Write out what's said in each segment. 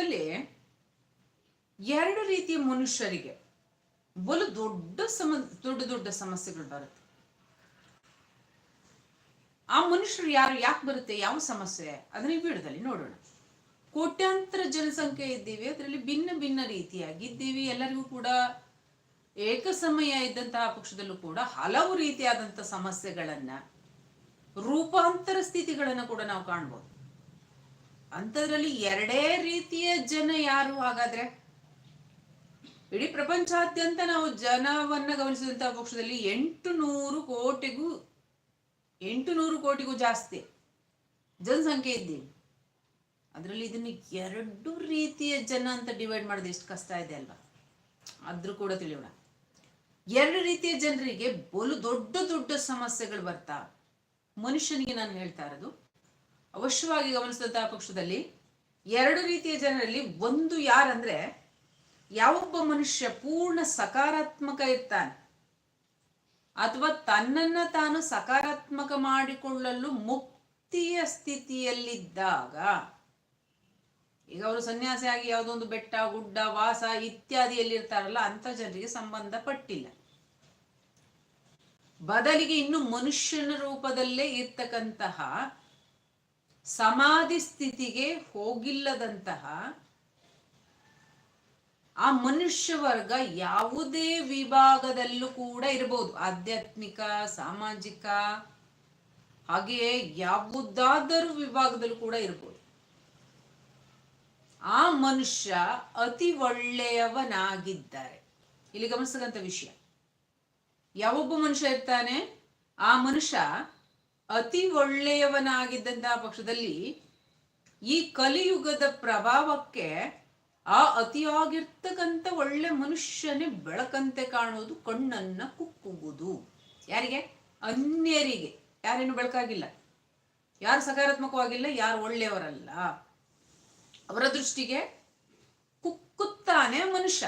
ಜಗತ್ತಲ್ಲಿ ಎರಡು ರೀತಿಯ ಮನುಷ್ಯರಿಗೆ ಬಲು ದೊಡ್ಡ ಸಮ, ದೊಡ್ಡ ದೊಡ್ಡ ಸಮಸ್ಯೆಗಳು ಬರುತ್ತೆ. ಆ ಮನುಷ್ಯರು ಯಾರು, ಯಾಕೆ ಬರುತ್ತೆ, ಯಾವ ಸಮಸ್ಯೆ, ಅದನ್ನ ಈ ವಿಡಿಯೋದಲ್ಲಿ ನೋಡೋಣ. ಕೋಟ್ಯಾಂತರ ಜನಸಂಖ್ಯೆ ಇದ್ದೀವಿ, ಅದರಲ್ಲಿ ಭಿನ್ನ ಭಿನ್ನ ರೀತಿಯಾಗಿದ್ದೀವಿ. ಎಲ್ಲರಿಗೂ ಕೂಡ ಏಕ ಸಮಯ ಇದ್ದಂತಹ ಪಕ್ಷದಲ್ಲೂ ಕೂಡ ಹಲವು ರೀತಿಯಾದಂತ ಸಮಸ್ಯೆಗಳನ್ನ, ರೂಪಾಂತರ ಸ್ಥಿತಿಗಳನ್ನ ಕೂಡ ನಾವು ಕಾಣ್ಬೋದು. ಅಂಥದ್ರಲ್ಲಿ ಎರಡೇ ರೀತಿಯ ಜನ ಯಾರು ಹಾಗಾದ್ರೆ? ಇಡೀ ಪ್ರಪಂಚಾದ್ಯಂತ ನಾವು ಜನವನ್ನ ಗಮನಿಸಿದಂತಹ ಪಕ್ಷದಲ್ಲಿ ಎಂಟು ನೂರು ಕೋಟಿಗೂ ಎಂಟು ನೂರು ಕೋಟಿಗೂ ಜಾಸ್ತಿ ಜನಸಂಖ್ಯೆ ಇದ್ದೀವಿ. ಅದರಲ್ಲಿ ಇದನ್ನು ಎರಡು ರೀತಿಯ ಜನ ಅಂತ ಡಿವೈಡ್ ಮಾಡೋದು ಎಷ್ಟು ಕಷ್ಟ ಇದೆ ಅಲ್ವಾ? ಆದ್ರೂ ಕೂಡ ತಿಳಿಯೋಣ. ಎರಡು ರೀತಿಯ ಜನರಿಗೆ ಬಲು ದೊಡ್ಡ ದೊಡ್ಡ ಸಮಸ್ಯೆಗಳು ಬರ್ತಾ ಮನುಷ್ಯನಿಗೆ ನಾನು ಹೇಳ್ತಾ ಇರೋದು. ಅವಶ್ಯವಾಗಿ ಗಮನಿಸಿದಂತಹ ಪಕ್ಷದಲ್ಲಿ ಎರಡು ರೀತಿಯ ಜನರಲ್ಲಿ ಒಂದು ಯಾರಂದ್ರೆ ಯಾವೊಬ್ಬ ಮನುಷ್ಯ ಪೂರ್ಣ ಸಕಾರಾತ್ಮಕ ಇರ್ತಾನೆ ಅಥವಾ ತನ್ನನ್ನ ತಾನು ಸಕಾರಾತ್ಮಕ ಮಾಡಿಕೊಳ್ಳಲು ಮುಕ್ತಿಯ ಸ್ಥಿತಿಯಲ್ಲಿದ್ದಾಗ, ಈಗ ಅವರು ಸನ್ಯಾಸಿಯಾಗಿ ಯಾವುದೊಂದು ಬೆಟ್ಟ, ಗುಡ್ಡ, ವಾಸ ಇತ್ಯಾದಿಯಲ್ಲಿರ್ತಾರಲ್ಲ ಅಂತ ಜನರಿಗೆ ಸಂಬಂಧಪಟ್ಟಿಲ್ಲ ಬದಲಿಗೆ ಇನ್ನು ಮನುಷ್ಯನ ರೂಪದಲ್ಲೇ ಇರ್ತಕ್ಕಂತಹ ಸಮಾಧಿ ಸ್ಥಿತಿಗೆ ಹೋಗಿಲ್ಲದಂತಹ ಆ ಮನುಷ್ಯ ವರ್ಗ ಯಾವುದೇ ವಿಭಾಗದಲ್ಲೂ ಕೂಡ ಇರಬಹುದು ಆಧ್ಯಾತ್ಮಿಕ, ಸಾಮಾಜಿಕ ಹಾಗೆಯೇ ಯಾವುದಾದರೂ ವಿಭಾಗದಲ್ಲೂ ಕೂಡ ಇರಬಹುದು ಆ ಮನುಷ್ಯ ಅತಿ ಒಳ್ಳೆಯವನಾಗಿದ್ದಾರೆ. ಇಲ್ಲಿ ಗಮನಿಸತಕ್ಕಂಥ ವಿಷಯ. ಯಾವೊಬ್ಬ ಮನುಷ್ಯ ಇರ್ತಾನೆ? ಆ ಮನುಷ್ಯ ಅತಿ ಒಳ್ಳೆಯವನಾಗಿದ್ದಂತಹ ಪಕ್ಷದಲ್ಲಿ ಈ ಕಲಿಯುಗದ ಪ್ರಭಾವಕ್ಕೆ ಆ ಅತಿಯಾಗಿರ್ತಕ್ಕಂಥ ಒಳ್ಳೆ ಮನುಷ್ಯನೇ ಬೆಳಕಂತೆ ಕಾಣುವುದು, ಕಣ್ಣನ್ನ ಕುಕ್ಕುವುದು. ಯಾರಿಗೆ? ಅನ್ಯರಿಗೆ. ಯಾರೇನು ಬೆಳಕಾಗಿಲ್ಲ. ಯಾರು ಸಕಾರಾತ್ಮಕವಾಗಿಲ್ಲ, ಯಾರು ಒಳ್ಳೆಯವರಲ್ಲ. ಅವರ ದೃಷ್ಟಿಗೆ ಕುಕ್ಕುತ್ತಾನೆ ಮನುಷ್ಯ.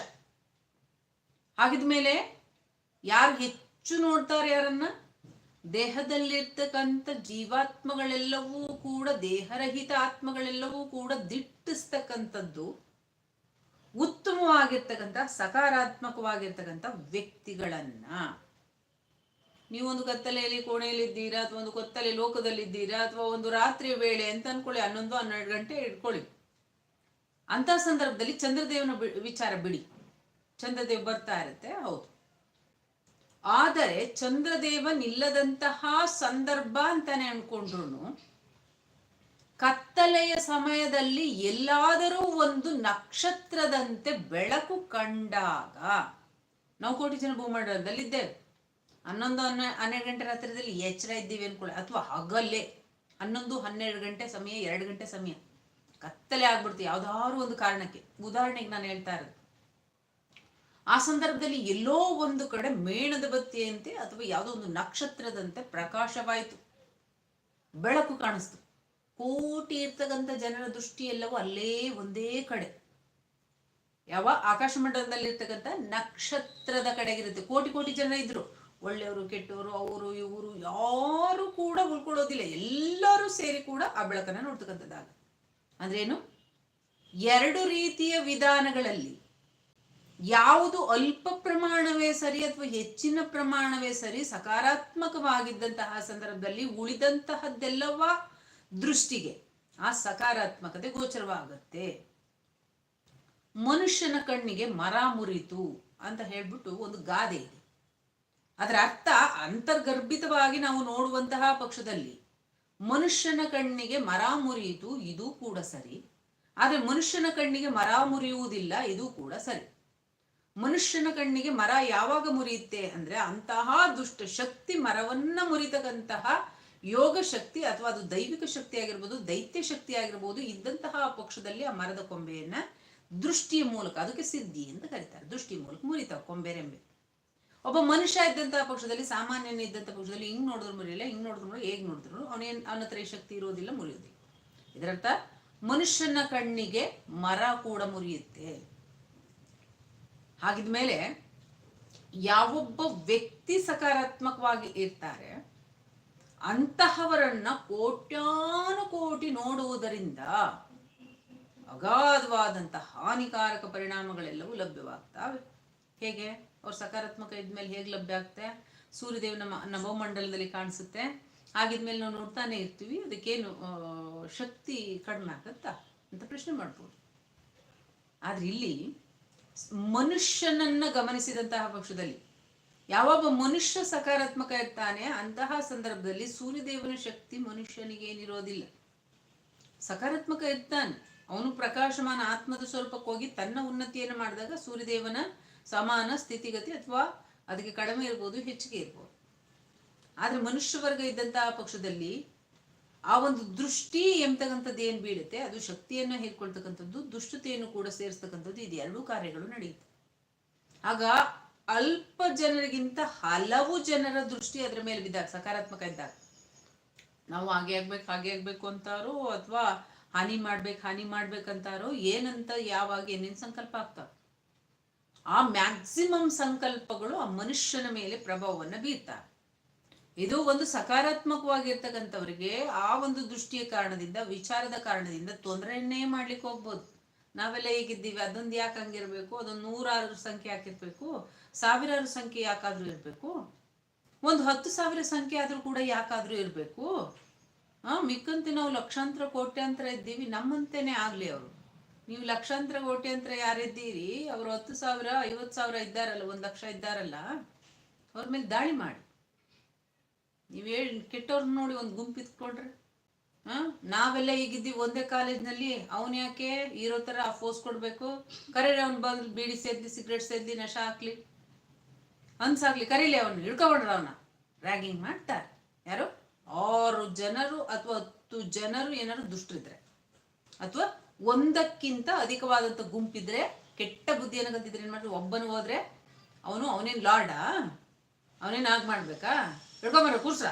ಹಾಗಿದ್ಮೇಲೆ ಯಾರು ಹೆಚ್ಚು ನೋಡ್ತಾರೆ ಯಾರನ್ನ? ದೇಹದಲ್ಲಿರ್ತಕ್ಕಂಥ ಜೀವಾತ್ಮಗಳೆಲ್ಲವೂ ಕೂಡ ದೇಹರಹಿತ ಆತ್ಮಗಳೆಲ್ಲವೂ ಕೂಡ ದಿಟ್ಟಿಸ್ತಕ್ಕಂಥದ್ದು, ಉತ್ತಮವಾಗಿರ್ತಕ್ಕಂಥ, ಸಕಾರಾತ್ಮಕವಾಗಿರ್ತಕ್ಕಂಥ ವ್ಯಕ್ತಿಗಳನ್ನ. ನೀವೊಂದು ಕತ್ತಲೆಯಲ್ಲಿ ಕೋಣೆಯಲ್ಲಿ ಇದ್ದೀರಾ ಅಥವಾ ಒಂದು ಕೊತ್ತಲೆ ಲೋಕದಲ್ಲಿದ್ದೀರಾ, ಅಥವಾ ಒಂದು ರಾತ್ರಿ ವೇಳೆ ಅಂತ ಅನ್ಕೊಳ್ಳಿ, ಹನ್ನೊಂದು, ಹನ್ನೆರಡು ಗಂಟೆ ಇಟ್ಕೊಳ್ಳಿ. ಅಂತ ಸಂದರ್ಭದಲ್ಲಿ ಚಂದ್ರದೇವನ ವಿಚಾರ ಬಿಡಿ. ಚಂದ್ರದೇವ್ ಬರ್ತಾ ಇರುತ್ತೆ, ಹೌದು. ಆದರೆ ಚಂದ್ರದೇವ ನಿಲ್ಲದಂತಹ ಸಂದರ್ಭ ಅಂತಾನೆ ಅನ್ಕೊಂಡ್ರು ಕತ್ತಲೆಯ ಸಮಯದಲ್ಲಿ ಎಲ್ಲಾದರೂ ಒಂದು ನಕ್ಷತ್ರದಂತೆ ಬೆಳಕು ಕಂಡಾಗ, ನಾವು ಕೋಟಿ ಜನ ಭೂಮಂಡಲದಲ್ಲಿ ಇದ್ದೇವೆ. ಹನ್ನೊಂದು ಹನ್ನೆ, ಹನ್ನೆರಡು ಗಂಟೆ ರಾತ್ರಿಯಲ್ಲಿ ಎಚ್ಚರ ಇದ್ದೀವಿ ಅನ್ಕೊಳ್ಳಿ, ಅಥವಾ ಹಗಲೇ ಹನ್ನೊಂದು, ಹನ್ನೆರಡು ಗಂಟೆ ಸಮಯ, ಎರಡು ಗಂಟೆ ಸಮಯ. ಕತ್ತಲೆ ಆಗ್ಬಿಡ್ತು, ಯಾವ್ದಾದ್ರು ಒಂದು ಕಾರಣಕ್ಕೆ. ಉದಾಹರಣೆಗೆ ನಾನು ಹೇಳ್ತಾ ಇರೋದು ಆ ಸಂದರ್ಭದಲ್ಲಿ ಎಲ್ಲೋ ಒಂದು ಕಡೆ ಮೇಣದ ಬತ್ತಿಯಂತೆ ಅಥವಾ ಯಾವುದೋ ಒಂದು ನಕ್ಷತ್ರದಂತೆ ಪ್ರಕಾಶವಾಯಿತು. ಬೆಳಕು ಕಾಣಿಸ್ತು. ಕೋಟಿ ಇರ್ತಕ್ಕಂಥ ಜನರ ದೃಷ್ಟಿ ಎಲ್ಲವೂ ಅಲ್ಲೇ ಒಂದೇ ಕಡೆ. ಯಾವ ಆಕಾಶ ಮಂಡಲದಲ್ಲಿ ಇರ್ತಕ್ಕಂಥ ನಕ್ಷತ್ರದ ಕಡೆಗಿರುತ್ತೆ. ಕೋಟಿ ಕೋಟಿ ಜನ ಇದ್ರು. ಒಳ್ಳೆಯವರು, ಕೆಟ್ಟವರು, ಅವರು, ಇವರು, ಯಾರು ಕೂಡ ಉಳ್ಕೊಳ್ಳೋದಿಲ್ಲ. ಎಲ್ಲರೂ ಸೇರಿ ಕೂಡ ಆ ಬೆಳಕನ್ನ ನೋಡ್ತಕ್ಕಂಥದ್ದಾಗ. ಅಂದ್ರೇನು? ಎರಡು ರೀತಿಯ ವಿಧಾನಗಳಲ್ಲಿ ಯಾವುದು ಅಲ್ಪ ಪ್ರಮಾಣವೇ ಸರಿ ಅಥವಾ ಹೆಚ್ಚಿನ ಪ್ರಮಾಣವೇ ಸರಿ ಸಕಾರಾತ್ಮಕವಾಗಿದ್ದಂತಹ ಸಂದರ್ಭದಲ್ಲಿ ಉಳಿದಂತಹದ್ದೆಲ್ಲವ ದೃಷ್ಟಿಗೆ ಆ ಸಕಾರಾತ್ಮಕತೆ ಗೋಚರವಾಗುತ್ತೆ. ಮನುಷ್ಯನ ಕಣ್ಣಿಗೆ ಮರ ಮುರಿತು ಅಂತ ಹೇಳ್ಬಿಟ್ಟು ಒಂದು ಗಾದೆ ಇದೆ. ಅದರ ಅರ್ಥ ಅಂತರ್ಗರ್ಭಿತವಾಗಿ ನಾವು ನೋಡುವಂತಹ ಪಕ್ಷದಲ್ಲಿ ಮನುಷ್ಯನ ಕಣ್ಣಿಗೆ ಮರ ಮುರಿಯಿತು, ಇದು ಕೂಡ ಸರಿ. ಆದರೆ ಮನುಷ್ಯನ ಕಣ್ಣಿಗೆ ಮರ ಮುರಿಯುವುದಿಲ್ಲ, ಇದು ಕೂಡ ಸರಿ. ಮನುಷ್ಯನ ಕಣ್ಣಿಗೆ ಮರ ಯಾವಾಗ ಮುರಿಯುತ್ತೆ ಅಂದ್ರೆ ಅಂತಹ ದುಷ್ಟ ಶಕ್ತಿ ಮರವನ್ನ ಮುರಿತಕ್ಕಂತಹ ಯೋಗ ಶಕ್ತಿ ಅಥವಾ ಅದು ದೈವಿಕ ಶಕ್ತಿ ಆಗಿರ್ಬೋದು, ದೈತ್ಯ ಶಕ್ತಿ ಆಗಿರ್ಬೋದು, ಇದ್ದಂತಹ ಪಕ್ಷದಲ್ಲಿ ಆ ಮರದ ಕೊಂಬೆಯನ್ನ ದೃಷ್ಟಿಯ ಮೂಲಕ, ಅದಕ್ಕೆ ಸಿದ್ಧಿ ಅಂತ ಕರೀತಾರೆ. ದೃಷ್ಟಿ ಮೂಲಕ ಮುರಿತಾವೆ ಕೊಂಬೆ ರೆಂಬೆ ಒಬ್ಬ ಮನುಷ್ಯ ಇದ್ದಂತಹ ಪಕ್ಷದಲ್ಲಿ, ಸಾಮಾನ್ಯನ ಇದ್ದಂತಹ ಪಕ್ಷದಲ್ಲಿ ಹಿಂಗ್ ನೋಡಿದ್ರು ಮುರಿಯಲ್ಲ, ಹಿಂಗ್ ನೋಡಿದ್ರು ಹೇಗ್ ನೋಡಿದ್ರು ಅವನೇನ್ ಅವನ ಹತ್ರ ಶಕ್ತಿ ಇರೋದಿಲ್ಲ, ಮುರಿಯೋದಿಲ್ಲ. ಇದರರ್ಥ ಮನುಷ್ಯನ ಕಣ್ಣಿಗೆ ಮರ ಕೂಡ ಮುರಿಯುತ್ತೆ. ಹಾಗಿದ್ಮೇಲೆ ಯಾವೊಬ್ಬ ವ್ಯಕ್ತಿ ಸಕಾರಾತ್ಮಕವಾಗಿ ಇರ್ತಾರೆ, ಅಂತಹವರನ್ನ ಕೋಟ್ಯಾನು ಕೋಟಿ ನೋಡುವುದರಿಂದ ಅಗಾಧವಾದಂತಹ ಹಾನಿಕಾರಕ ಪರಿಣಾಮಗಳೆಲ್ಲವೂ ಲಭ್ಯವಾಗ್ತವೆ. ಹೇಗೆ? ಅವ್ರು ಸಕಾರಾತ್ಮಕ ಇದ್ಮೇಲೆ ಹೇಗೆ ಲಭ್ಯ ಆಗುತ್ತೆ ಸೂರ್ಯದೇವ ನಮ್ಮ ನವಮಂಡಲದಲ್ಲಿ ಕಾಣಿಸುತ್ತೆ. ಆಗಿದ್ಮೇಲೆ ನಾವು ನೋಡ್ತಾನೆ ಇರ್ತೀವಿ. ಅದಕ್ಕೇನು ಶಕ್ತಿ ಕಡಿಮೆ ಆಗತ್ತಾ ಅಂತ ಪ್ರಶ್ನೆ ಮಾಡ್ಬೋದು. ಆದ್ರೆ ಇಲ್ಲಿ ಮನುಷ್ಯನನ್ನ ಗಮನಿಸಿದಂತಹ ಪಕ್ಷದಲ್ಲಿ. ಯಾವಾಗ ಮನುಷ್ಯ ಸಕಾರಾತ್ಮಕ ಇರ್ತಾನೆ ಅಂತಹ ಸಂದರ್ಭದಲ್ಲಿ ಸೂರ್ಯದೇವನ ಶಕ್ತಿ ಮನುಷ್ಯನಿಗೆ ಏನಿರೋದಿಲ್ಲ. ಸಕಾರಾತ್ಮಕ ಇರ್ತಾನೆ. ಅವನು ಪ್ರಕಾಶಮಾನ ಆತ್ಮದ ಸ್ವರೂಪಕ್ಕೆ ಹೋಗಿ ತನ್ನ ಉನ್ನತಿಯನ್ನು ಮಾಡಿದಾಗ ಸೂರ್ಯದೇವನ ಸಮಾನ ಸ್ಥಿತಿಗತಿ ಅಥವಾ ಅದಕ್ಕೆ ಕಡಿಮೆ ಇರ್ಬೋದು, ಹೆಚ್ಚಿಗೆ ಇರ್ಬೋದು. ಆದ್ರೆ ಮನುಷ್ಯ ವರ್ಗ ಇದ್ದಂತಹ ಪಕ್ಷದಲ್ಲಿ ಆ ಒಂದು ದೃಷ್ಟಿ ಎಂಬತಕ್ಕಂಥದ್ದು ಏನು ಬೀಳುತ್ತೆ, ಅದು ಶಕ್ತಿಯನ್ನು ಹೇಳ್ಕೊಳ್ತಕ್ಕಂಥದ್ದು, ದುಷ್ಟತೆಯನ್ನು ಕೂಡ ಸೇರಿಸ್ತಕ್ಕಂಥದ್ದು ಇದು ಎರಡೂ ಕಾರ್ಯಗಳು ನಡೆಯುತ್ತೆ. ಆಗ ಅಲ್ಪ ಜನರಿಗಿಂತ ಹಲವು ಜನರ ದೃಷ್ಟಿ ಅದರ ಮೇಲೆ ಬಿದ್ದಾಗ, ಸಕಾರಾತ್ಮಕ ಇದ್ದಾಗ. ನಾವು ಹಾಗೆ ಆಗ್ಬೇಕು ಹಾಗೆ ಆಗ್ಬೇಕು ಅಂತಾರೋ, ಅಥವಾ ಹಾನಿ ಮಾಡ್ಬೇಕು, ಹಾನಿ ಮಾಡ್ಬೇಕಂತಾರೋ, ಏನಂತ ಯಾವಾಗ ಏನೇನು ಸಂಕಲ್ಪ ಆಗ್ತಾವ. ಆ ಮ್ಯಾಕ್ಸಿಮಮ್ ಸಂಕಲ್ಪಗಳು ಆ ಮನುಷ್ಯನ ಮೇಲೆ ಪ್ರಭಾವವನ್ನು ಬೀರ್ತಾವೆ. ಇದು ಒಂದು ಸಕಾರಾತ್ಮಕವಾಗಿರ್ತಕ್ಕಂಥವ್ರಿಗೆ ಆ ಒಂದು ದೃಷ್ಟಿಯ ಕಾರಣದಿಂದ, ವಿಚಾರದ ಕಾರಣದಿಂದ ತೊಂದರೆಯನ್ನೇ ಮಾಡ್ಲಿಕ್ಕೆ ಹೋಗ್ಬೋದು. ನಾವೆಲ್ಲ ಹೇಗಿದ್ದೀವಿ, ಅದೊಂದು ಯಾಕೆ ಹಂಗಿರ್ಬೇಕು? ಅದೊಂದು ನೂರಾರು ಸಂಖ್ಯೆ ಹಾಕಿರ್ಬೇಕು, ಸಾವಿರಾರು ಸಂಖ್ಯೆ ಯಾಕಾದ್ರೂ ಇರಬೇಕು. ಒಂದು ಹತ್ತು ಸಾವಿರ ಸಂಖ್ಯೆ ಆದ್ರೂ ಕೂಡ ಯಾಕಾದ್ರೂ ಇರಬೇಕು. ಆ, ಮಿಕ್ಕಂತೆ ನಾವು ಲಕ್ಷಾಂತರ ಕೋಟ್ಯಾಂತರ ಇದ್ದೀವಿ, ನಮ್ಮಂತೆನೆ ಆಗ್ಲಿ ಅವರು. ನೀವು ಲಕ್ಷಾಂತರ ಕೋಟ್ಯಾಂತರ ಯಾರಿದ್ದೀರಿ, ಅವರು ಹತ್ತು ಸಾವಿರ, ಐವತ್ತು ಸಾವಿರ ಇದ್ದಾರಲ್ಲ, ಒಂದು ಲಕ್ಷ ಇದ್ದಾರಲ್ಲ, ಅವ್ರ ಮೇಲೆ ದಾಳಿ ಮಾಡಿ. ನೀವು ಹೇಳಿ, ಕೆಟ್ಟವ್ರನ್ನ ನೋಡಿ ಒಂದು ಗುಂಪು ಇತ್ಕೊಂಡ್ರೆ? ಹಾಂ? ನಾವೆಲ್ಲ ಈಗಿದ್ದೀವಿ ಒಂದೇ ಕಾಲೇಜ್ನಲ್ಲಿ, ಅವನ್ ಯಾಕೆ ಇರೋ ಥರ ಫೋರ್ಸ್ ಕೊಡಬೇಕು? ಕರೀರಿ ಅವ್ನು ಬಂದು ಬೀಡಿ ಸೇದ್ಲಿ ಸಿಗ್ರೆಟ್ ಸೇದ್ಲಿ, ನಶ ಹಾಕ್ಲಿ. ಅನ್ಸಾಗ್ಲಿ ಕರೀಲಿ ಅವನು ಹಿಡ್ಕೊಬಿಡ್ರ ಅವನ. ರ್ಯಾಗಿಂಗ್ ಮಾಡ್ತಾರೆ. ಯಾರು? ಆರು ಜನರು ಅಥವಾ ಹತ್ತು ಜನರು ಏನಾದ್ರು ದುಷ್ಟರಿದ್ರೆ. ಅಥವಾ ಒಂದಕ್ಕಿಂತ ಅಧಿಕವಾದಂಥ ಗುಂಪಿದ್ರೆ ಕೆಟ್ಟ ಬುದ್ಧಿ ಕಲ್ತಿದ್ರೆ ಏನು ಮಾಡ್ರಿ ಒಬ್ಬನು ಹೋದ್ರೆ, ಅವನು ಅವನೇನು ಲಾರ್ಡಾ? ಅವನೇನು ಆಗ ಮಾಡ್ಬೇಕಾ? ಹಿಡ್ಕೊಂಬರ ಕೂರ್ಸ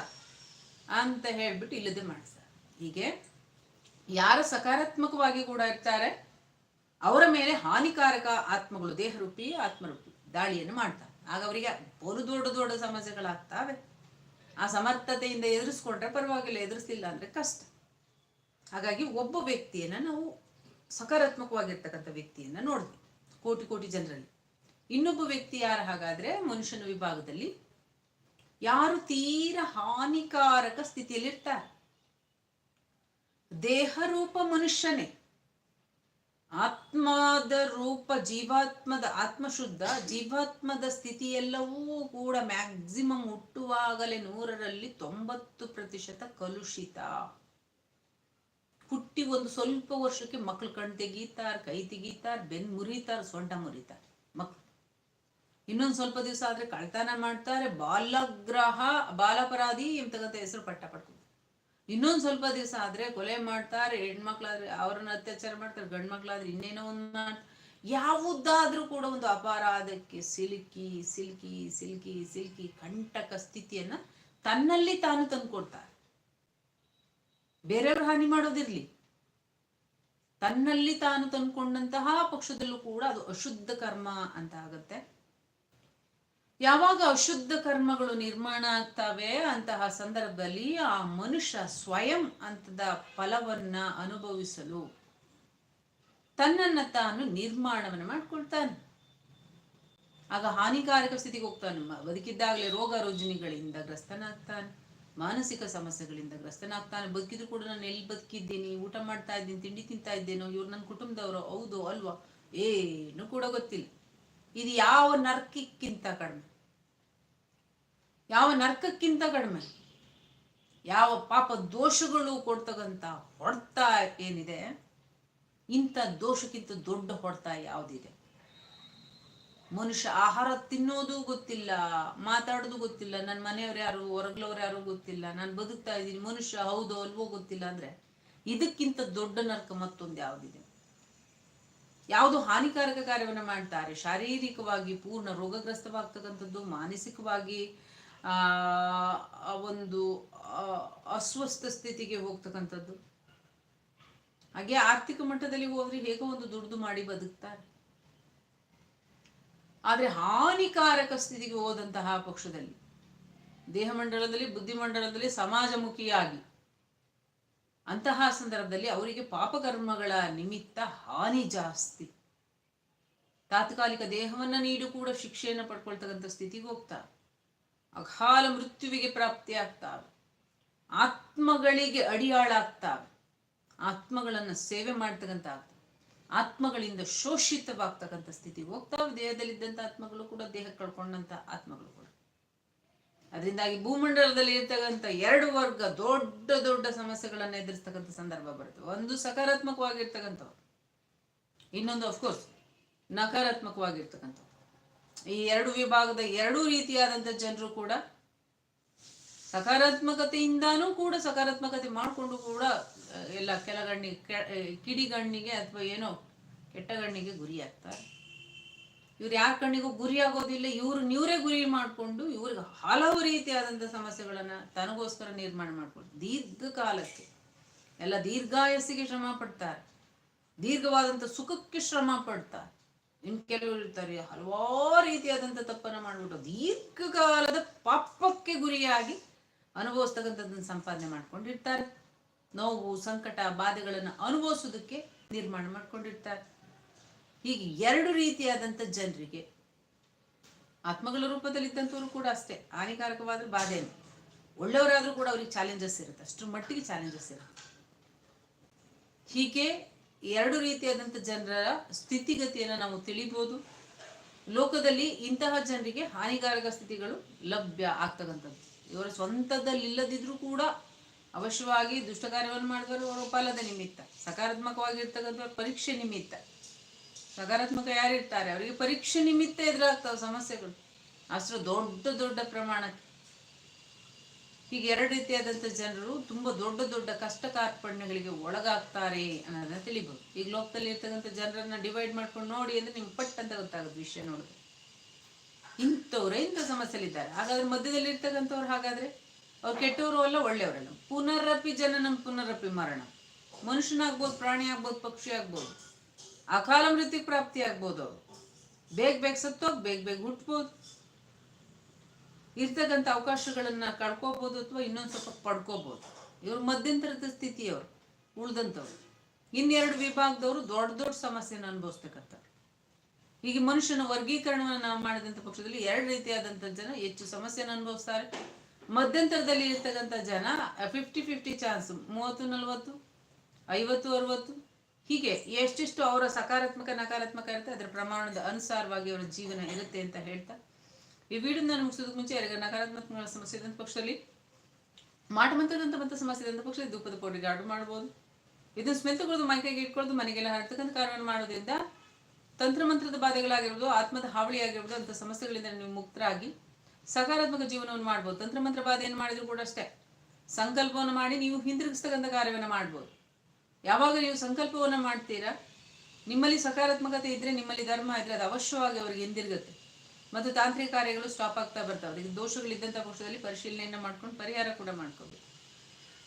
ಅಂತ ಹೇಳ್ಬಿಟ್ಟು ಇಲ್ಲದೆ ಮಾಡಿಸ್ತಾರೆ. ಹೀಗೆ ಯಾರು ಸಕಾರಾತ್ಮಕವಾಗಿ ಕೂಡ ಇರ್ತಾರೆ, ಅವರ ಮೇಲೆ ಹಾನಿಕಾರಕ ಆತ್ಮಗಳು, ದೇಹರೂಪಿ ಆತ್ಮರೂಪಿ ದಾಳಿಯನ್ನು ಮಾಡ್ತಾರೆ. ಆಗ ಅವರಿಗೆ ಬಹು ದೊಡ್ಡ ದೊಡ್ಡ ಸಮಸ್ಯೆಗಳಾಗ್ತಾವೆ. ಆ ಸಮರ್ಥತೆಯಿಂದ ಎದುರಿಸ್ಕೊಂಡ್ರೆ ಪರವಾಗಿಲ್ಲ, ಎದುರಿಸಲಿಲ್ಲ ಅಂದ್ರೆ ಕಷ್ಟ. ಹಾಗಾಗಿ ಒಬ್ಬ ವ್ಯಕ್ತಿಯನ್ನ ನಾವು ಸಕಾರಾತ್ಮಕವಾಗಿರ್ತಕ್ಕಂಥ ವ್ಯಕ್ತಿಯನ್ನ ನೋಡಿದ್ವಿ ಕೋಟಿ ಕೋಟಿ ಜನರಲ್ಲಿ. ಇನ್ನೊಬ್ಬ ವ್ಯಕ್ತಿ ಯಾರು ಹಾಗಾದ್ರೆ, ಮನುಷ್ಯನ ವಿಭಾಗದಲ್ಲಿ ಯಾರು ತೀರ ಹಾನಿಕಾರಕ ಸ್ಥಿತಿಯಲ್ಲಿರ್ತಾರೆ? ದೇಹರೂಪ ಮನುಷ್ಯನೇ. ಆತ್ಮದ ರೂಪ, ಜೀವಾತ್ಮದ ಆತ್ಮಶುದ್ಧ, ಜೀವಾತ್ಮದ ಸ್ಥಿತಿಯೆಲ್ಲವೂ ಕೂಡ ಮ್ಯಾಕ್ಸಿಮಮ್ ಹುಟ್ಟುವಾಗಲೇ ನೂರರಲ್ಲಿ ತೊಂಬತ್ತು ಪ್ರತಿಶತ ಕಲುಷಿತ. ಹುಟ್ಟಿ ಒಂದು ಸ್ವಲ್ಪ ವರ್ಷಕ್ಕೆ ಮಕ್ಳು ಕಣ್ ತೆಗೀತಾರ, ಕೈ ತೆಗೀತಾರ ಬೆನ್ ಮುರಿತಾರ, ಸೊಂಟ ಮುರಿತಾರ್. ಮಕ್ಳು ಇನ್ನೊಂದು ಸ್ವಲ್ಪ ದಿವಸ ಆದ್ರೆ ಕಳ್ತನ ಮಾಡ್ತಾರೆ, ಬಾಲಗ್ರಹ, ಬಾಲಪರಾಧಿ ಎಂತಕ್ಕಂಥ ಹೆಸರು ಪಟ್ಟ ಪಡ್ಕೊಂಡು ಇನ್ನೊಂದು ಸ್ವಲ್ಪ ದಿವಸ ಆದ್ರೆ ಕೊಲೆ ಮಾಡ್ತಾರೆ, ಹೆಣ್ಮಕ್ಳಾದ್ರೆ ಅವ್ರನ್ನ ಅತ್ಯಾಚಾರ ಮಾಡ್ತಾರೆ ಗಂಡ್ ಮಕ್ಳಾದ್ರೆ ಇನ್ನೇನೋ ಒಂದು ಯಾವುದಾದ್ರೂ ಕೂಡ ಒಂದು ಅಪರಾಧಕ್ಕೆ ಸಿಲುಕಿ ಸಿಲುಕಿ ಸಿಲುಕಿ ಸಿಲುಕಿ ಕಂಟಕ ಸ್ಥಿತಿಯನ್ನ ತನ್ನಲ್ಲಿ ತಾನು ತಂದುಕೊಡ್ತಾರೆ ಬೇರೆಯವ್ರು ಹಾನಿ ಮಾಡೋದಿರ್ಲಿ. ತನ್ನಲ್ಲಿ ತಾನು ತಂದ್ಕೊಂಡಂತಹ ಪಕ್ಷದಲ್ಲೂ ಕೂಡ ಅದು ಅಶುದ್ಧ ಕರ್ಮ ಅಂತ ಆಗತ್ತೆ. ಯಾವಾಗ ಅಶುದ್ಧ ಕರ್ಮಗಳು ನಿರ್ಮಾಣ ಆಗ್ತವೆ ಅಂತಹ ಸಂದರ್ಭದಲ್ಲಿ ಆ ಮನುಷ್ಯ ಸ್ವಯಂ ಅಂತದ ಫಲವನ್ನ ಅನುಭವಿಸಲು ತನ್ನನ್ನ ತಾನು ನಿರ್ಮಾಣವನ್ನು ಮಾಡ್ಕೊಳ್ತಾನೆ. ಆಗ ಹಾನಿಕಾರಕ ಸ್ಥಿತಿಗೆ ಹೋಗ್ತಾನೆ. ಬದುಕಿದ್ದಾಗಲೇ ರೋಗ ರುಜಿನಿಗಳಿಂದ ಗ್ರಸ್ತನಾಗ್ತಾನೆ. ಮಾನಸಿಕ ಸಮಸ್ಯೆಗಳಿಂದ ಗ್ರಸ್ತನಾಗ್ತಾನೆ. ಬದುಕಿದ್ರು ಕೂಡ ನಾನು ಎಲ್ಲಿ ಬದುಕಿದ್ದೀನಿ, ಊಟ ಮಾಡ್ತಾ ಇದ್ದೀನಿ, ತಿಂಡಿ ತಿಂತಾ ಇದ್ದೇನೋ, ಇವ್ರು ನನ್ನ ಕುಟುಂಬದವರು, ಹೌದು ಅಲ್ವಾ? ಏನು ಕೂಡ ಗೊತ್ತಿಲ್ಲ. ಇದು ಯಾವ ನರ್ಕಕ್ಕಿಂತ ಕಡಿಮೆ. ಯಾವ ನರ್ಕಕ್ಕಿಂತ ಕಡಿಮೆ, ಯಾವ ಪಾಪ ದೋಷಗಳು ಕೊಡ್ತಕ್ಕಂಥ ಹೊಡ್ತ ಏನಿದೆ, ಇಂಥ ದೋಷಕ್ಕಿಂತ ದೊಡ್ಡ ಹೊಡ್ತ ಯಾವುದಿದೆ? ಮನುಷ್ಯ ಆಹಾರ ತಿನ್ನೋದು ಗೊತ್ತಿಲ್ಲ, ಮಾತಾಡೋದು ಗೊತ್ತಿಲ್ಲ ನನ್ನ ಮನೆಯವ್ರು ಯಾರು ಹೊರಗ್ಲವ್ರು ಯಾರು ಗೊತ್ತಿಲ್ಲ, ನಾನು ಬದುಕ್ತಾ ಇದ್ದೀನಿ, ಮನುಷ್ಯ ಹೌದೋ ಅಲ್ವೋ ಗೊತ್ತಿಲ್ಲ ಅಂದ್ರೆ ಇದಕ್ಕಿಂತ ದೊಡ್ಡ ನರ್ಕ ಮತ್ತೊಂದು ಯಾವುದಿದೆ? ಯಾವುದು ಹಾನಿಕಾರಕ ಕಾರ್ಯವನ್ನು ಮಾಡ್ತಾರೆ? ಶಾರೀರಿಕವಾಗಿ ಪೂರ್ಣ ರೋಗಗ್ರಸ್ತವಾಗ್ತಕ್ಕಂಥದ್ದು, ಮಾನಸಿಕವಾಗಿ ಒಂದು ಅಸ್ವಸ್ಥ ಸ್ಥಿತಿಗೆ ಹೋಗ್ತಕ್ಕಂಥದ್ದು. ಹಾಗೆ ಆರ್ಥಿಕ ಮಟ್ಟದಲ್ಲಿ ಹೋದ್ರೆ ಹೇಗೋ ಒಂದು ದುಡ್ದು ಮಾಡಿ ಬದುಕ್ತಾರೆ. ಆದರೆ ಹಾನಿಕಾರಕ ಸ್ಥಿತಿಗೆ ಹೋದಂತಹ ಪಕ್ಷದಲ್ಲಿ ದೇಹಮಂಡಲದಲ್ಲಿ ಬುದ್ಧಿಮಂಡಲದಲ್ಲಿ ಸಮಾಜಮುಖಿಯಾಗಿ, ಅಂತಹ ಸಂದರ್ಭದಲ್ಲಿ ಅವರಿಗೆ ಪಾಪಕರ್ಮಗಳ ನಿಮಿತ್ತ ಹಾನಿ ಜಾಸ್ತಿ. ತಾತ್ಕಾಲಿಕ ದೇಹವನ್ನು ನೀಡು ಕೂಡ ಶಿಕ್ಷೆಯನ್ನು ಪಡ್ಕೊಳ್ತಕ್ಕಂಥ ಸ್ಥಿತಿಗೆ ಹೋಗ್ತಾರೆ. ಅಕಾಲ ಮೃತ್ಯುವಿಗೆ ಪ್ರಾಪ್ತಿಯಾಗ್ತಾವೆ ಆತ್ಮಗಳಿಗೆ ಅಡಿಯಾಳಾಗ್ತಾವೆ. ಆತ್ಮಗಳನ್ನು ಸೇವೆ ಮಾಡ್ತಕ್ಕಂಥ ಆತ್ಮಗಳಿಂದ ಶೋಷಿತವಾಗ್ತಕ್ಕಂಥ ಸ್ಥಿತಿ ಹೋಗ್ತಾವೆ. ದೇಹದಲ್ಲಿದ್ದಂಥ ಆತ್ಮಗಳು ಕೂಡ ದೇಹ ಕಳ್ಕೊಂಡಂಥ ಆತ್ಮಗಳು ಕೂಡ. ಅದರಿಂದಾಗಿ ಭೂಮಂಡಲದಲ್ಲಿ ಇರ್ತಕ್ಕಂಥ ಎರಡು ವರ್ಗ ದೊಡ್ಡ ದೊಡ್ಡ ಸಮಸ್ಯೆಗಳನ್ನು ಎದುರಿಸ್ತಕ್ಕಂಥ ಸಂದರ್ಭ ಬರುತ್ತೆ. ಒಂದು ಸಕಾರಾತ್ಮಕವಾಗಿರ್ತಕ್ಕಂಥವು. ಇನ್ನೊಂದು ಅಫ್ಕೋರ್ಸ್ ನಕಾರಾತ್ಮಕವಾಗಿರ್ತಕ್ಕಂಥವ್ರು ಈ ಎರಡು ವಿಭಾಗದ ಎರಡೂ ರೀತಿಯಾದಂಥ ಜನರು ಕೂಡ ಸಕಾರಾತ್ಮಕತೆಯಿಂದಾನೂ ಕೂಡ ಸಕಾರಾತ್ಮಕತೆ ಮಾಡಿಕೊಂಡು ಕೂಡ ಎಲ್ಲ ಕೆಲಗಣ್ಣಿಗೆ ಕಿಡಿಗಣ್ಣಿಗೆ ಅಥವಾ ಏನೋ ಕೆಟ್ಟ ಗಣ್ಣಿಗೆ ಗುರಿ ಆಗ್ತಾರೆ. ಇವ್ರು ಯಾರ ಕಣ್ಣಿಗೂ ಗುರಿ ಆಗೋದಿಲ್ಲ, ಇವ್ರು ನೀವರೇ ಗುರಿ ಮಾಡಿಕೊಂಡು ಇವ್ರಿಗೆ ಹಲವು ರೀತಿಯಾದಂಥ ಸಮಸ್ಯೆಗಳನ್ನ ತನಗೋಸ್ಕರ ನಿರ್ಮಾಣ ಮಾಡ್ಕೊಂಡು, ದೀರ್ಘಕಾಲಕ್ಕೆ ಎಲ್ಲ ದೀರ್ಘಾಯಸ್ಸಿಗೆ ಶ್ರಮ ಪಡ್ತಾರೆ. ದೀರ್ಘವಾದಂಥ ಸುಖಕ್ಕೆ ಶ್ರಮ ಪಡ್ತಾರೆ. ಇನ್ ಕೆಲವರು ಇರ್ತಾರೆ, ಹಲವಾರು ರೀತಿಯಾದಂಥ ತಪ್ಪನ್ನು ಮಾಡ್ಬಿಟ್ಟು ದೀರ್ಘಕಾಲದ ಪಾಪಕ್ಕೆ ಗುರಿಯಾಗಿ ಅನುಭವಿಸ್ತಕ್ಕಂಥದ್ದನ್ನು ಸಂಪಾದನೆ ಮಾಡ್ಕೊಂಡಿರ್ತಾರೆ. ನೋವು, ಸಂಕಟ, ಬಾಧೆಗಳನ್ನು ಅನುಭವಿಸೋದಕ್ಕೆ ನಿರ್ಮಾಣ ಮಾಡ್ಕೊಂಡಿರ್ತಾರೆ. ಹೀಗೆ ಎರಡು ರೀತಿಯಾದಂಥ ಜನರಿಗೆ ಆತ್ಮಗಳ ರೂಪದಲ್ಲಿದ್ದಂಥವ್ರು ಕೂಡ ಅಷ್ಟೇ, ಹಾನಿಕಾರಕವಾದ ಬಾಧೆಯನ್ನು ಒಳ್ಳೆಯವರಾದರೂ ಕೂಡ ಅವ್ರಿಗೆ ಚಾಲೆಂಜಸ್ ಇರುತ್ತೆ, ಅಷ್ಟರ ಮಟ್ಟಿಗೆ ಚಾಲೆಂಜಸ್ ಇರುತ್ತೆ. ಹೀಗೆ ಎರಡು ರೀತಿಯಾದಂಥ ಜನರ ಸ್ಥಿತಿಗತಿಯನ್ನು ನಾವು ತಿಳಿಬೋದು. ಲೋಕದಲ್ಲಿ ಇಂತಹ ಜನರಿಗೆ ಹಾನಿಕಾರಕ ಸ್ಥಿತಿಗಳು ಲಭ್ಯ ಆಗ್ತಕ್ಕಂಥದ್ದು. ಇವರ ಸ್ವಂತದಲ್ಲಿಲ್ಲದಿದ್ರೂ ಕೂಡ ಅವಶ್ಯವಾಗಿ ದುಷ್ಟ ಕಾರ್ಯವನ್ನು ಮಾಡಿದವರು ಅವರ ಫಲದ ನಿಮಿತ್ತ, ಸಕಾರಾತ್ಮಕವಾಗಿರ್ತಕ್ಕಂಥ ಪರೀಕ್ಷೆ ನಿಮಿತ್ತ. ಸಕಾರಾತ್ಮಕ ಯಾರಿರ್ತಾರೆ? ಅವರಿಗೆ ಪರೀಕ್ಷೆ ನಿಮಿತ್ತ ಎದುರಾಗ್ತವೆ ಸಮಸ್ಯೆಗಳು. ಅಷ್ಟು ದೊಡ್ಡ ದೊಡ್ಡ ಪ್ರಮಾಣಕ್ಕೆ. ಹೀಗೆ ಎರಡು ರೀತಿಯಾದಂಥ ಜನರು ತುಂಬ ದೊಡ್ಡ ದೊಡ್ಡ ಕಷ್ಟ ಕಾರ್ಪಣ್ಯಗಳಿಗೆ ಒಳಗಾಗ್ತಾರೆ ಅನ್ನೋದನ್ನ ತಿಳಿಬಹುದು ಈಗ ಲೋಕದಲ್ಲಿ ಇರ್ತಕ್ಕಂಥ ಜನರನ್ನ ಡಿವೈಡ್ ಮಾಡ್ಕೊಂಡು ನೋಡಿ ಅಂದ್ರೆ ನಿಮ್ಗೆ ಪಟ್ ಅಂತ ಗೊತ್ತಾಗುತ್ತೆ ವಿಷಯ ನೋಡಿದ್ರೆ. ಇಂಥವ್ರೆ ಇಂಥ ಸಮಸ್ಯೆಲಿದ್ದಾರೆ ಹಾಗಾದ್ರೆ ಮಧ್ಯದಲ್ಲಿ ಇರ್ತಕ್ಕಂಥವ್ರು ಹಾಗಾದ್ರೆ ಅವ್ರು ಕೆಟ್ಟವರು ಅಲ್ಲ ಒಳ್ಳೆಯವರಲ್ಲ ಪುನರಪಿ ಜನನಂ ಪುನರಪಿ ಮರಣ. ಮನುಷ್ಯನಾಗ್ಬೋದು ಪ್ರಾಣಿ ಆಗ್ಬೋದು ಪಕ್ಷಿ ಆಗ್ಬೋದು ಅಕಾಲ ಮೃತ್ಯು ಪ್ರಾಪ್ತಿ ಆಗ್ಬೋದು ಅವ್ರು. ಬೇಗ ಬೇಗ ಸತ್ತೋಗ್, ಬೇಗ ಬೇಗ ಹುಟ್ಬೋದು. ಇರ್ತಕ್ಕಂಥ ಅವಕಾಶಗಳನ್ನ ಕಳ್ಕೋಬಹುದು ಅಥವಾ ಇನ್ನೊಂದು ಸ್ವಲ್ಪ ಪಡ್ಕೋಬಹುದು ಇವ್ರು ಮಧ್ಯಂತರದ ಸ್ಥಿತಿಯವರು ಉಳ್ದಂಥವ್ರು. ಇನ್ನೆರಡು ವಿಭಾಗದವರು ದೊಡ್ಡ ದೊಡ್ಡ ಸಮಸ್ಯೆನ ಅನುಭವಿಸ್ತಕ್ಕಂಥವ್ರು. ಹೀಗೆ ಮನುಷ್ಯನ ವರ್ಗೀಕರಣವನ್ನು ನಾವು ಮಾಡಿದಂಥ ಪಕ್ಷದಲ್ಲಿ ಎರಡು ರೀತಿಯಾದಂಥ ಜನ ಹೆಚ್ಚು ಸಮಸ್ಯೆನ ಅನುಭವಿಸ್ತಾರೆ. ಮಧ್ಯಂತರದಲ್ಲಿ ಇರ್ತಕ್ಕಂಥ ಜನ ಫಿಫ್ಟಿ ಫಿಫ್ಟಿ ಚಾನ್ಸ್ ಮೂವತ್ತು, ನಲವತ್ತು, ಐವತ್ತು, ಅರವತ್ತು. ಹೀಗೆ ಎಷ್ಟೆಷ್ಟು ಅವರ ಸಕಾರಾತ್ಮಕ, ನಕಾರಾತ್ಮಕ ಇರುತ್ತೆ, ಅದರ ಪ್ರಮಾಣದ ಅನುಸಾರವಾಗಿ ಅವರ ಜೀವನ ಇರುತ್ತೆ ಅಂತ ಹೇಳ್ತಾ ಈ ವಿಡಿಯೋ ನಾನು ಮುಗಿಸೋದಕ್ಕೆ ಮುಂಚೆ ಯಾರಿಗೆ ನಕಾರಾತ್ಮಕ ಸಮಸ್ಯೆ ಇದ್ದಂಥ ಪಕ್ಷದಲ್ಲಿ ಮಾಟ ಮಂತ್ರದಂತ ಬಂತ ಸಮಸ್ಯೆ ಇದ್ದಂಥ ಪಕ್ಷದಲ್ಲಿ ಧೂಪದ ಪೌಡರ್ಗೆ ಆರ್ಡರ್ ಮಾಡ್ಬೋದು. ಇದನ್ನು ಸ್ಮೆಲ್ ತಗೊಳ್ಳೋದು ಮೈಕೈಗೆ ಇಟ್ಕೊಳ್ಳೋದು ಮನೆಗೆಲ್ಲ ಹರಡ್ತಕ್ಕಂಥ ಕಾರ್ಯವನ್ನು ಮಾಡೋದ್ರಿಂದ ತಂತ್ರಮಂತ್ರದ ಬಾಧೆಗಳಾಗಿರ್ಬೋದು, ಆತ್ಮದ ಹಾವಳಿ ಆಗಿರ್ಬೋದು ಅಂತ ಸಮಸ್ಯೆಗಳಿಂದ ನೀವು ಮುಕ್ತರಾಗಿ ಸಕಾರಾತ್ಮಕ ಜೀವನವನ್ನು ಮಾಡ್ಬೋದು. ತಂತ್ರಮಂತ್ರ ಬಾಧೆಯನ್ನು ಮಾಡಿದ್ರು ಕೂಡ ಅಷ್ಟೇ. ಸಂಕಲ್ಪವನ್ನು ಮಾಡಿ ನೀವು ಹಿಂದಿರುಗಿಸ್ತಕ್ಕಂಥ ಕಾರ್ಯವನ್ನು ಮಾಡ್ಬೋದು. ಯಾವಾಗ ನೀವು ಸಂಕಲ್ಪವನ್ನು ಮಾಡ್ತೀರಾ, ನಿಮ್ಮಲ್ಲಿ ಸಕಾರಾತ್ಮಕತೆ ಇದ್ರೆ, ನಿಮ್ಮಲ್ಲಿ ಧರ್ಮ ಇದ್ರೆ ಅದು ಅವಶ್ಯವಾಗಿ ಅವರಿಗೆ ಹಿಂದಿರುಗುತ್ತೆ ಮತ್ತು ತಾಂತ್ರಿಕ ಕಾರ್ಯಗಳು ಸ್ಟಾಪ್ ಆಗ್ತಾ ಬರ್ತಾವೆ. ದೋಷಗಳು ದೋಷಗಳಿದ್ದಂಥ ಪಕ್ಷದಲ್ಲಿ ಪರಿಶೀಲನೆಯನ್ನು ಮಾಡ್ಕೊಂಡು ಪರಿಹಾರ ಕೂಡ ಮಾಡ್ಕೋಬೇಕು.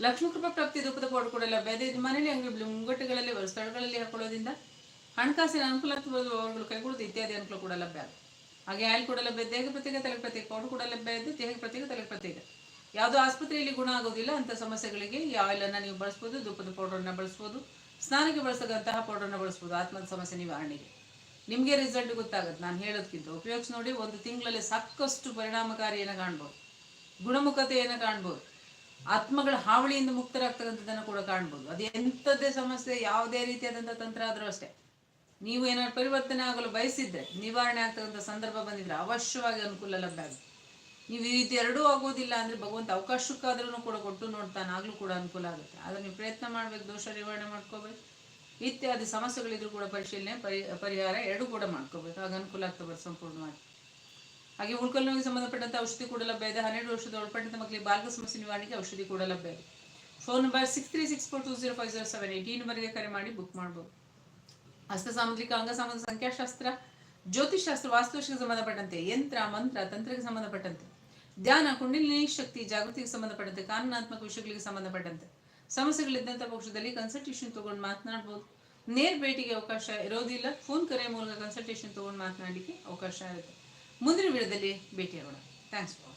ಲಕ್ಷ್ಮೀ ಕೃಪಾ ಪ್ರಾಪ್ತಿ ರೂಪದ ಪೌಡರ್ ಕೂಡ ಲಭ್ಯ ಇದೆ ಇದು ಮನೇಲಿ ಅಂಗಡಿ ಮುಂಗಟ್ಟುಗಳಲ್ಲಿ ಸ್ಥಳಗಳಲ್ಲಿ ಹಾಕೊಳ್ಳೋದ್ರಿಂದ ಹಣಕಾಸಿನ ಅನುಕೂಲಗಳು ಕೈಗೊಳ್ಳೋದು ಇತ್ಯಾದಿ ಅನುಕೂಲ ಕೂಡ ಲಭ್ಯ ಆಗುತ್ತೆ. ಹಾಗೆ ಆಯಿಲ್ ಕೂಡ ಲಭ್ಯ ಇದೆ ದೇಹ ಪ್ರತ್ಯೇಕ ತಲೆ ಪ್ರತ್ಯೇಕ ಪೌಡರ್ ಕೂಡ ಲಭ್ಯ ಇದೆ ದೇಹ ಪ್ರತ್ಯೇಕ ತಲೆ ಪ್ರತ್ಯೇಕ. ಯಾವುದೋ ಆಸ್ಪತ್ರೆಯಲ್ಲಿ ಗುಣ ಆಗೋದಿಲ್ಲ ಅಂತ ಸಮಸ್ಯೆಗಳಿಗೆ ಈ ಆಯಿಲನ್ನು ನೀವು ಬಳಸ್ಬೋದು, ಧೂಪದ ಪೌಡರ್ನ ಬಳಸ್ಬೋದು, ಸ್ನಾನಕ್ಕೆ ಬಳಸತಕ್ಕಂತಹ ಪೌಡರ್ನ ಬಳಸ್ಬೋದು. ಆತ್ಮದ ಸಮಸ್ಯೆ ನಿವಾರಣೆಗೆ. ನಿಮಗೆ ರಿಸಲ್ಟ್ ಗೊತ್ತಾಗುತ್ತೆ. ನಾನು ಹೇಳೋದಕ್ಕಿಂತ ಉಪಯೋಗಿಸಿ ನೋಡಿ ಒಂದು ತಿಂಗಳಲ್ಲಿ ಸಾಕಷ್ಟು ಪರಿಣಾಮಕಾರಿಯನ್ನು ಕಾಣ್ಬೋದು. ಗುಣಮುಖತೆಯನ್ನು ಕಾಣ್ಬೋದು. ಆತ್ಮಗಳ ಹಾವಳಿಯಿಂದ ಮುಕ್ತರಾಗ್ತಕ್ಕಂಥದ್ದನ್ನು ಕೂಡ ಕಾಣ್ಬೋದು. ಅದು ಎಂಥದ್ದೇ ಸಮಸ್ಯೆ, ಯಾವುದೇ ರೀತಿಯಾದಂಥ ತಂತ್ರ ಆದರೂ ಅಷ್ಟೇ. ನೀವು ಏನಾದ್ರು ಪರಿವರ್ತನೆ ಆಗಲು ಬಯಸಿದ್ರೆ, ನಿವಾರಣೆ ಆಗ್ತಕ್ಕಂಥ ಸಂದರ್ಭ ಬಂದಿದ್ರೆ ಅವಶ್ಯವಾಗಿ ಅನುಕೂಲ ಲಭ್ಯ ಆಗುತ್ತೆ. ನೀವು ಈ ರೀತಿ ಎರಡೂ ಆಗೋದಿಲ್ಲ ಅಂದ್ರೆ ಭಗವಂತ ಅವಕಾಶಕ್ಕಾದ್ರೂ ಕೂಡ ಕೊಟ್ಟು ನೋಡ್ತಾನೆ, ಆಗ್ಲೂ ಕೂಡ ಅನುಕೂಲ ಆಗುತ್ತೆ. ಆದ್ರೆ ನೀವು ಪ್ರಯತ್ನ ಮಾಡ್ಬೇಕು, ದೋಷ ನಿವಾರಣೆ ಮಾಡ್ಕೋಬೇಕು. ಇತ್ಯಾದಿ ಸಮಸ್ಯೆಗಳಿದ್ರು ಕೂಡ ಪರಿಶೀಲನೆ, ಪರಿ, ಪರಿಹಾರ ಎರಡೂ ಕೂಡ ಮಾಡ್ಕೋಬೇಕು. ಆಗ ಅನುಕೂಲ ಆಗ್ತದೆ ಸಂಪೂರ್ಣವಾಗಿ. ಹಾಗೆ ಉಳ್ಕಲ್ ನೋವಿಗೆ ಸಂಬಂಧಪಟ್ಟಂತ ಔಷಧಿ ಕೂಡ ಲಭ್ಯ ಇದೆ. ಹನ್ನೆರಡು ವರ್ಷದ ಒಳಪಟ್ಟಂತ ಮಕ್ಕಳಿಗೆ ಬಾಲ್ಯ ಸಮಸ್ಯೆ ನಿವಾರಣೆಗೆ ಔಷಧಿ ಕೂಡ ಲಭ್ಯ ಇದೆ. Phone number six three six four two zero five zero seven eight ಈ ನಂಬರ್ಗೆ ಕರೆ ಮಾಡಿ ಬುಕ್ ಮಾಡ್ಬೋದು. ಹಸ್ತ ಸಾಮುದ್ರಿಕ, ಅಂಗ ಸಂಬಂಧ ಸಂಖ್ಯಾಶಾಸ್ತ್ರ ಜ್ಯೋತಿಷಾಸ್ತ್ರ ವಾಸ್ತುಶಕ್ಕೆ ಸಂಬಂಧಪಟ್ಟಂತೆ ಯಂತ್ರ, ಮಂತ್ರ, ತಂತ್ರಕ್ಕೆ ಸಂಬಂಧಪಟ್ಟಂತೆ. ಧ್ಯಾನ, ಕುಂಡಲಿನಿ, ಶಕ್ತಿ, ಜಾಗೃತಿಗೆ ಸಂಬಂಧಪಟ್ಟಂತೆ, ಕಾನೂನಾತ್ಮಕ ವಿಷಯಗಳಿಗೆ ಸಂಬಂಧಪಟ್ಟಂತೆ. ಸಮಸ್ಯೆಗಳಿದ್ದಂಥ ಪಕ್ಷದಲ್ಲಿ ಕನ್ಸಲ್ಟೇಷನ್ ತಗೊಂಡು ಮಾತನಾಡ್ಬೋದು. ನೇರ ಭೇಟಿಗೆ ಅವಕಾಶ ಇರೋದಿಲ್ಲ. ಫೋನ್ ಕರೆ ಮೂಲಕ ಕನ್ಸಲ್ಟೇಷನ್ ತಗೊಂಡು ಮಾತನಾಡಲಿಕ್ಕೆ ಅವಕಾಶ ಇರುತ್ತೆ. ಮುಂದಿನ ವಿಡಿಯೋದಲ್ಲಿ ಭೇಟಿಯಾಗೋಣ. Thanks for